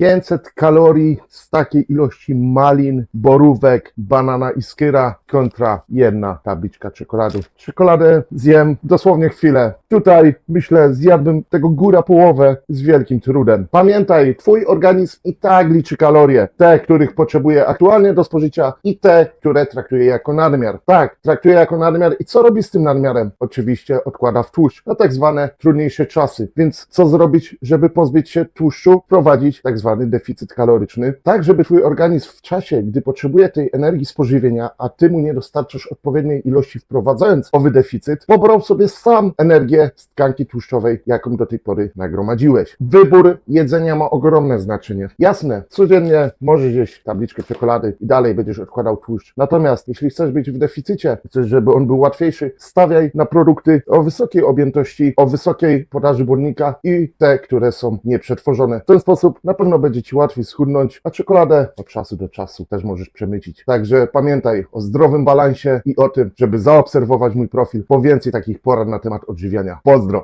500 kalorii z takiej ilości malin, borówek, banana i skyra kontra jedna tabliczka czekolady. Czekoladę zjem dosłownie chwilę. Tutaj myślę zjadłbym tego góra połowę z wielkim trudem. Pamiętaj, twój organizm i tak liczy kalorie. Te, których potrzebuje aktualnie do spożycia i te, które traktuje jako nadmiar. Tak, traktuje jako nadmiar i co robi z tym nadmiarem? Oczywiście odkłada w tłuszcz na tak zwane trudniejsze czasy. Więc co zrobić, żeby pozbyć się tłuszczu? Prowadzić tak zwany deficyt kaloryczny, tak żeby twój organizm w czasie, gdy potrzebuje tej energii z pożywienia, a ty mu nie dostarczysz odpowiedniej ilości wprowadzając owy deficyt, pobrał sobie sam energię z tkanki tłuszczowej, jaką do tej pory nagromadziłeś. Wybór jedzenia ma ogromne znaczenie. Jasne, codziennie możesz jeść tabliczkę czekolady i dalej będziesz odkładał tłuszcz. Natomiast jeśli chcesz być w deficycie, chcesz, żeby on był łatwiejszy, stawiaj na produkty o wysokiej objętości, o wysokiej podaży błonnika i te, które są nieprzetworzone. W ten sposób na pewno będzie Ci łatwiej schudnąć, a czekoladę od czasu do czasu też możesz przemycić. Także pamiętaj o zdrowym balansie i o tym, żeby zaobserwować mój profil po więcej takich porad na temat odżywiania. Pozdro!